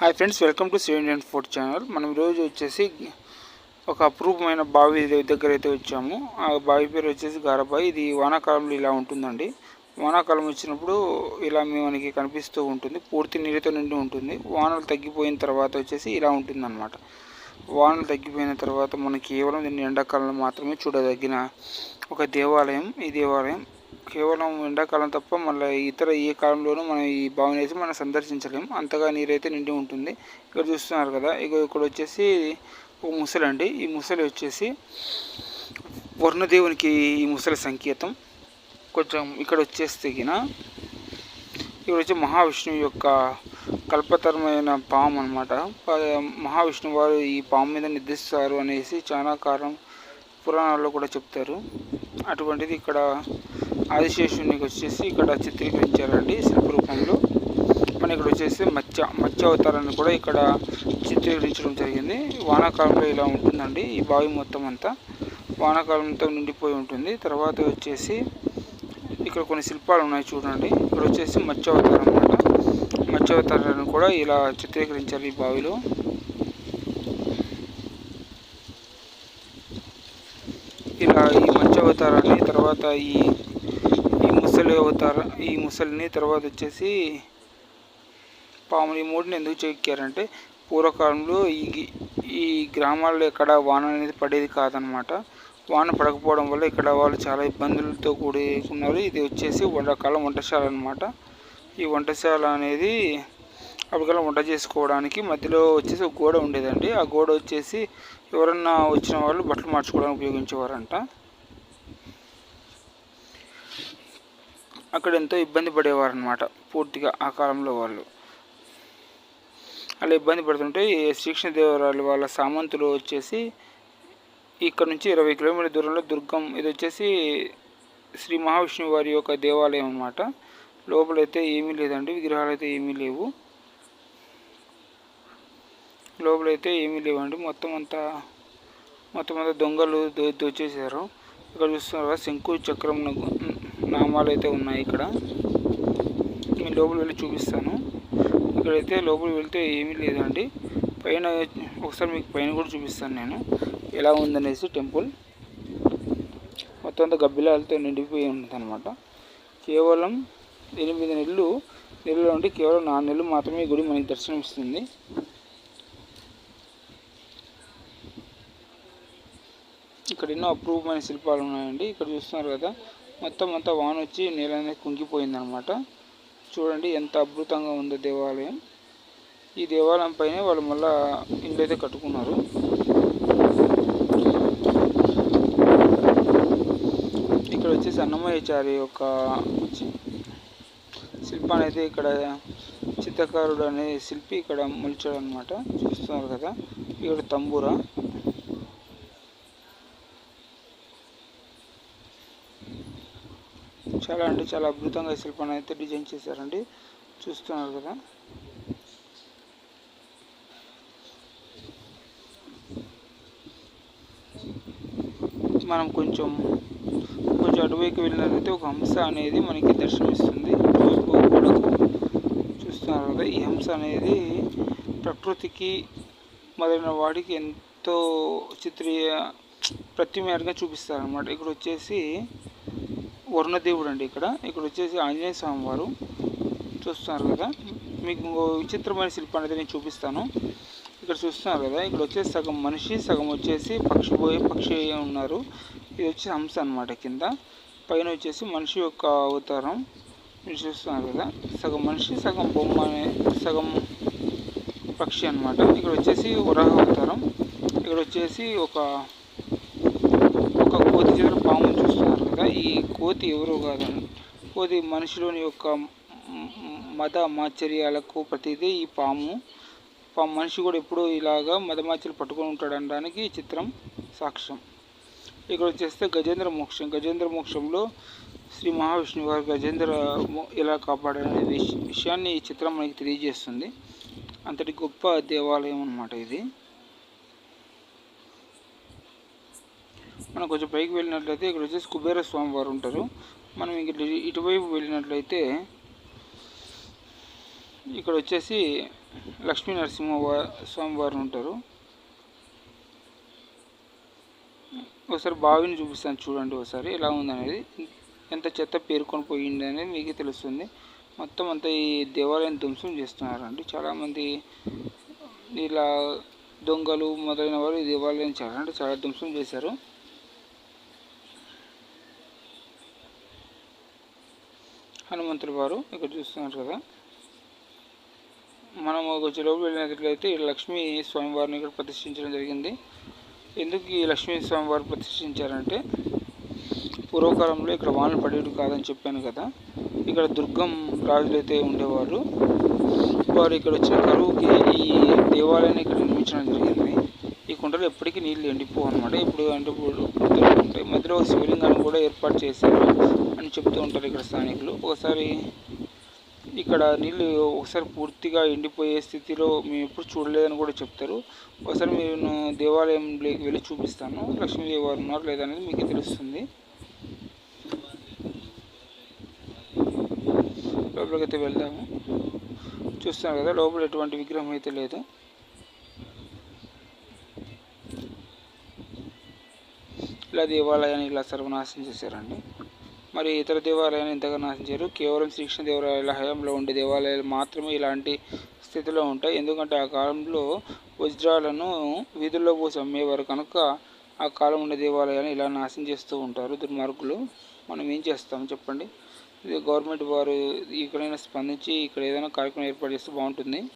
Hi friends welcome to seven and four channel. మనం ఈరోజు వచ్చేసి ఒక అప్రూపమైన బావి దగ్గర అయితే వచ్చాము. ఆ బావి పేరు వచ్చేసి గారబాయి. ఇది వానాకాలంలో ఇలా ఉంటుందండి. వానాకాలం వచ్చినప్పుడు ఇలా మనకి కనిపిస్తూ ఉంటుంది. పూర్తి నీరుతో నిండి ఉంటుంది. వానలు తగ్గిపోయిన తర్వాత వచ్చేసి ఇలా ఉంటుందన్నమాట. వానలు తగ్గిపోయిన తర్వాత మనకి కేవలం దీన్ని ఎండాకాలంలో మాత్రమే చూడదగిన ఒక దేవాలయం. ఈ దేవాలయం కేవలం ఎండాకాలం తప్ప మళ్ళీ ఇతర ఏ కాలంలోనూ మనం ఈ బావిని అయితే మనం సందర్శించలేము అంతగా నీరైతే నిండి ఉంటుంది. ఇక్కడ చూస్తున్నారు కదా ఇక ఇక్కడ వచ్చేసి ఒక ముసలి అండి. ఈ ముసలి వచ్చేసి వర్ణదేవునికి ఈ ముసలి సంకేతం. కొంచెం ఇక్కడ వచ్చేస్తే గిన ఇక్కడ వచ్చి మహావిష్ణువు యొక్క కల్పతరమైన పాము అనమాట మహావిష్ణువు వారు ఈ పాము మీద నిర్దిస్తారు అనేసి చాలా కాలం పురాణాల్లో కూడా చెప్తారు. అటువంటిది ఇక్కడ ఆదిశేషునికి వచ్చేసి ఇక్కడ చిత్రీకరించారండి శిల్ప రూపంలో. మన ఇక్కడ వచ్చేసి మత్స్య మత్స్య అవతారాన్ని కూడా ఇక్కడ చిత్రీకరించడం జరిగింది. వానాకాలంలో ఇలా ఉంటుందండి ఈ బావి మొత్తం అంతా. వానాకాలంతో నిండిపోయి ఉంటుంది. తర్వాత వచ్చేసి ఇక్కడ కొన్ని శిల్పాలు ఉన్నాయి చూడండి. ఇక్కడ వచ్చేసి మత్స్య అవతారం అనమాట మత్స్య అవతారాన్ని కూడా ఇలా చిత్రీకరించారు ఈ బావిలో. ఇలా ఈ మత్స్య అవతారాన్ని తర్వాత ఈ ముసలి అవతార ఈ ముసలిని తర్వాత వచ్చేసి పాముని మూడుని ఎందుకు చెక్కారంటే పూర్వకాలంలో ఈ ఈ గ్రామాల్లో ఎక్కడ వాన అనేది పడేది కాదనమాట వాన పడకపోవడం వల్ల ఇక్కడ వాళ్ళు చాలా ఇబ్బందులతో కూడి ఉన్నారు ఇది వచ్చేసి వంటకాలం వంటశాల అనమాట ఈ వంటశాల అనేది అప్పటికల్లా వంట చేసుకోవడానికి మధ్యలో వచ్చేసి ఒక గోడ ఉండేదండి. ఆ గోడ వచ్చేసి ఎవరన్నా వచ్చిన వాళ్ళు బట్టలు మార్చుకోవడానికి ఉపయోగించేవారంట. అక్కడ ఎంతో ఇబ్బంది పడేవారు అనమాట పూర్తిగా ఆ కాలంలో వాళ్ళు. అలా ఇబ్బంది పడుతుంటే శ్రీకృష్ణదేవరాయలు వాళ్ళ సామంతులు వచ్చేసి ఇక్కడ నుంచి ఇరవై కిలోమీటర్ దూరంలో దుర్గం ఇది వచ్చేసి శ్రీ మహావిష్ణువు వారి యొక్క దేవాలయం అనమాట లోపలైతే ఏమీ లేదండి విగ్రహాలు అయితే ఏమీ లేవు. లోపలైతే ఏమీ లేవండి మొత్తం అంతా మొత్తం అంతా దొంగలు దో దోచేశారు ఇక్కడ చూస్తున్నారు శంకు చక్రం నామాలు అయితే ఉన్నాయి ఇక్కడ. నేను లోపల వెళ్ళి చూపిస్తాను. ఇక్కడైతే లోపలికి వెళ్తే ఏమీ లేదండి. పైన ఒకసారి మీకు పైన కూడా చూపిస్తాను నేను. ఎలా ఉందనేసి టెంపుల్. మొత్తం అంతా గబ్బిలాలతో నిండిపోయి అనమాట కేవలం ఎనిమిది నెలలు నెలలు ఉండి కేవలం నాలుగు నెలలు మాత్రమే గుడి మనకి దర్శనం ఇస్తుంది ఇక్కడ ఎన్నో అప్రూవమైన శిల్పాలు ఉన్నాయండి. ఇక్కడ చూస్తున్నారు కదా మొత్తం అంతా వాన వచ్చి నేల అనేది కుంగిపోయిందనమాట. చూడండి ఎంత అద్భుతంగా ఉందో దేవాలయం. ఈ దేవాలయం పైన వాళ్ళు మళ్ళా ఇల్లు అయితే కట్టుకున్నారు. ఇక్కడ వచ్చేసి అన్నమయ్యచారి యొక్క శిల్పాన్ని అయితే ఇక్కడ చిత్రకారుడు అనే శిల్పి ఇక్కడ మలిచాడు అనమాట చూస్తున్నారు కదా. ఇక్కడ తంబూరా. చాలా అంటే చాలా అద్భుతంగా శిల్పాన్ని అయితే డిజైన్ చేశారండి. చూస్తున్నారు కదా. మనం కొంచెం కొంచెం అటువైపు వెళ్ళినట్లయితే ఒక హంస అనేది మనకి దర్శనమిస్తుంది. చూస్తున్నారు కదా ఈ హంస అనేది ప్రకృతికి మొదలైన వాడికి ఎంతో చిత్రీయ ప్రతిమేరగా చూపిస్తారు ఇక్కడ వచ్చేసి వరుణదేవుడు అండి ఇక్కడ. ఇక్కడ వచ్చేసి ఆంజనేయ స్వామి వారు. చూస్తున్నారు కదా. మీకు విచిత్రమైన శిల్పం అనేది నేను చూపిస్తాను. ఇక్కడ చూస్తున్నారు కదా. ఇక్కడ వచ్చేసి సగం మనిషి సగం వచ్చేసి పక్షి పోయే పక్షి ఉన్నారు. ఇది వచ్చి హంస అనమాట కింద. పైన వచ్చేసి మనిషి యొక్క అవతారం. మీరు చూస్తున్నారు కదా. సగం మనిషి సగం బొమ్మ అనే సగం పక్షి అనమాట ఇక్కడ వచ్చేసి వరాహ అవతారం. ఇక్కడ వచ్చేసి ఒక ఒక కోతి చివరి పాము చూస్తున్నారు. ఈ కోతి ఎవరో కాదు. కోతి మనిషిలోని యొక్క మత మాచర్యాలకు ప్రతిదీ ఈ పాము. పాము మనిషి కూడా ఎప్పుడూ ఇలాగా మతమాచర్యలు పట్టుకొని ఉంటాడు అనడానికి చిత్రం సాక్ష్యం. ఇక్కడ వచ్చేస్తే గజేంద్ర మోక్షం. గజేంద్ర మోక్షంలో శ్రీ మహావిష్ణువు గారు గజేంద్ర ఎలా కాపాడనే విషయాన్ని ఈ చిత్రం మనకి తెలియజేస్తుంది. అంతటి గొప్ప దేవాలయం అనమాట ఇది. మనం కొంచెం పైకి వెళ్ళినట్లయితే ఇక్కడ వచ్చేసి కుబేర స్వామి వారు ఉంటారు. మనం ఇక్కడ ఇటువైపు వెళ్ళినట్లయితే ఇక్కడ వచ్చేసి లక్ష్మీ నరసింహ స్వామి వారు ఉంటారు. ఒకసారి బావిని చూపిస్తాను చూడండి ఒకసారి ఎలా ఉందనేది. ఎంత చెత్త పేరుకొని పోయింది అనేది మీకు తెలుస్తుంది. మొత్తం అంతా ఈ దేవాలయం ధ్వంసం చేస్తున్నారండి. చాలామంది ఇలా దొంగలు మొదలైన వారు ఈ దేవాలయం చాలా అంటే చాలా ధ్వంసం చేశారు. హనుమంతుల వారు ఇక్కడ చూస్తున్నారు కదా. మనం కొంచెం లోపలికి వెళ్ళినట్లయితే లక్ష్మీ స్వామివారిని ఇక్కడ ప్రతిష్ఠించడం జరిగింది. ఎందుకు ఈ లక్ష్మీ స్వామివారు ప్రతిష్ఠించారంటే పూర్వకాలంలో ఇక్కడ వానలు పడేవి కాదని చెప్పాను కదా. ఇక్కడ దుర్గం రాజులు అయితే ఉండేవారు. వారు ఇక్కడ వచ్చిన కరువుకి ఈ దేవాలయాన్ని ఇక్కడ నిర్మించడం జరిగింది. ఈ కుంటలో ఎప్పటికీ నీళ్ళు ఎండిపోవు అనమాట ఇప్పుడు అంటే ఉంటాయి మధ్యలో ఒక శివలింగాన్ని కూడా ఏర్పాటు చేశారు అని చెప్తూ ఉంటారు ఇక్కడ స్థానికులు. ఒకసారి ఇక్కడ నీళ్ళు ఒకసారి పూర్తిగా ఎండిపోయే స్థితిలో మేము ఎప్పుడు చూడలేదని కూడా చెప్తారు. ఒకసారి నేను దేవాలయంలోకి వెళ్ళి చూపిస్తాను. లక్ష్మీదేవి వారు ఉన్నారు లేదనేది మీకు తెలుస్తుంది. లోపలికి అయితే వెళ్దాము. చూస్తాను కదా లోపల ఎటువంటి విగ్రహం అయితే లేదు. ఇలా దేవాలయాన్ని ఇలా సర్వనాశనం చేశారండి. మరి ఇతర దేవాలయాన్ని ఇంతగా నాశనం చేయరు. కేవలం శ్రీకృష్ణ దేవాలయాల హయాంలో ఉండే దేవాలయాలు మాత్రమే ఇలాంటి స్థితిలో ఉంటాయి. ఎందుకంటే ఆ కాలంలో వజ్రాలను వీధుల్లో పోసి అమ్మేవారు కనుక ఆ కాలం ఉండే దేవాలయాన్ని ఇలా నాశనం చేస్తూ ఉంటారు. దుర్మార్గులు. మనం ఏం చేస్తాం చెప్పండి? గవర్నమెంట్ వారు ఇక్కడైనా స్పందించి ఇక్కడ ఏదైనా కార్యక్రమం ఏర్పాటు చేస్తే బాగుంటుంది.